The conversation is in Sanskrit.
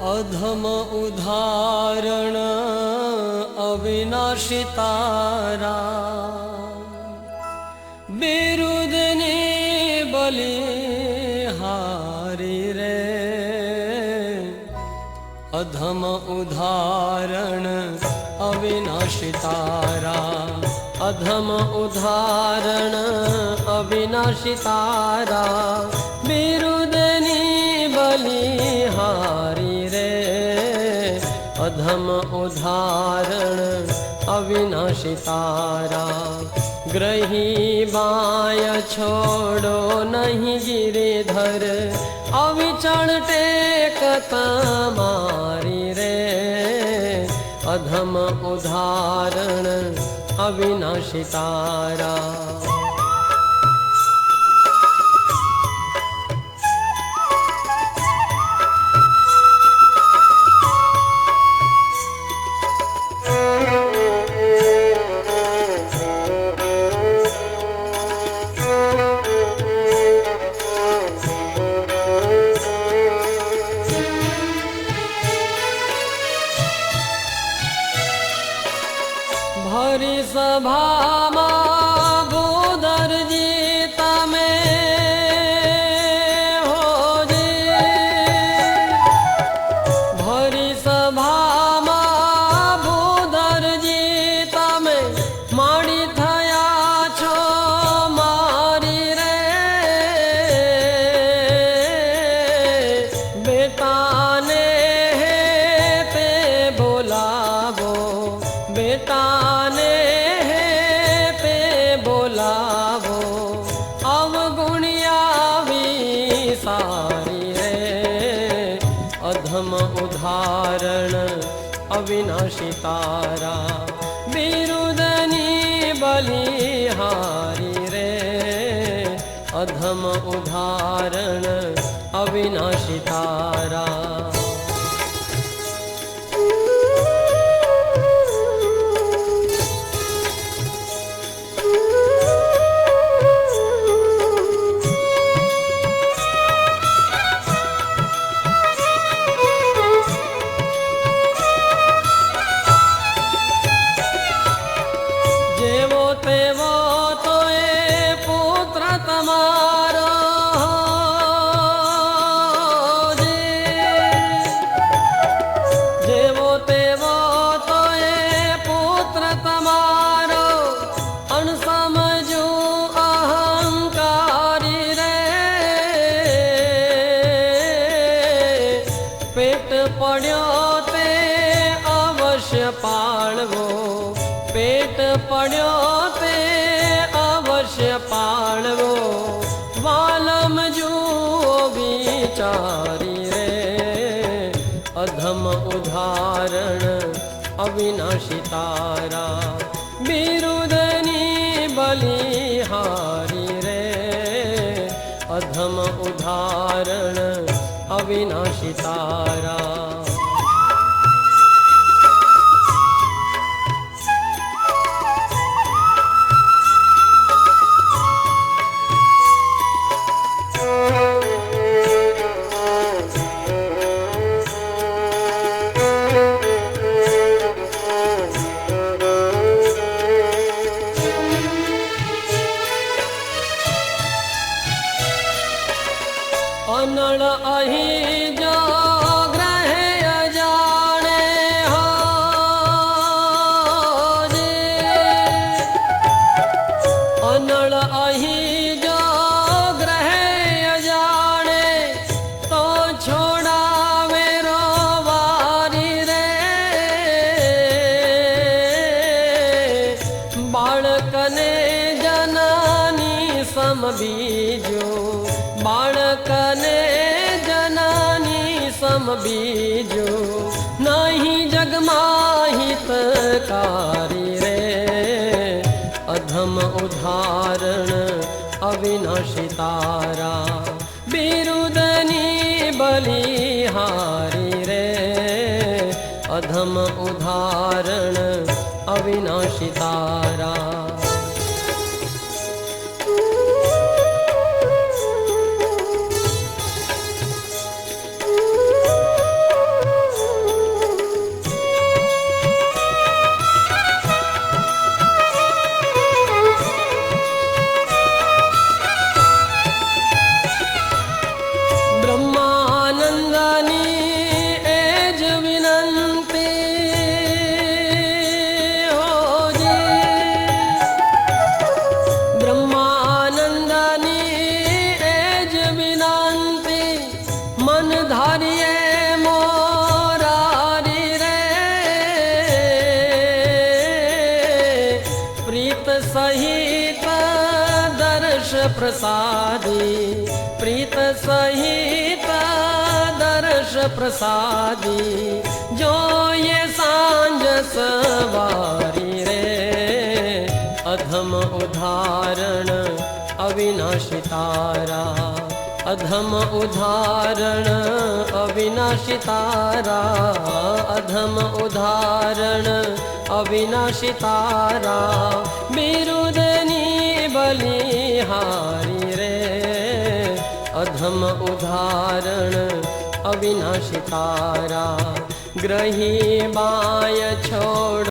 अधम उदाहरण अविनाशी तारा। बिरुदने बलि हारी रे। अधम उदाहरण अविनाशी तारा। अधम उदाहरण अविनाशी तारा अधम उदाहरण अविनाशी तारा। ग्रही बाय छोड़ो नहीं गिरिधर अविचण टेक तमारी रे। अधम उदाहरण अविनाशी तारा ताने पे बोलावो। अवगुणिया भी सारी रे अधम उदाहरण अविनाशी तारा। बिरुदनी बलिहारी रे। अधम उदाहरण अविनाशी तारा। અવશ્ય પાળવો. પેટ પડ્યો તે અવશ્ય પાળવો. વાલમ જુઓ વિચારી રે. અધમ ઉદાહરણ અવિનાશી તારા. બિરુદની બલિહારી રે. અધમ ઉદાહરણ અવિનાશી તારા. અનળ અહીં જો ગ્રહે અજાણે હોજી. અનળ અહીં જો ગ્રહે અજાણે તો છોડાવે રોવારી રે બાળકને જનાની સમ બીજો બાળકને बीज नहि जगमाहितकारि रे। अधम उदाहरण अविनाशि तारा बिरुदनी बलिहारी रे। अधम उदाहरण उधर अविनाशारा प्रसादी प्रीत सहित दर्श प्रसादी जो ये सांझ सवारी रे। अधम उदाहरण अविनाशी अधम उदाहरण अविनाशी तारा। अधम उदाहरण अविनाशी तारा। बिरुदनी अधम उदाहरण अविनाशी तारा ग्रही बाय छोड़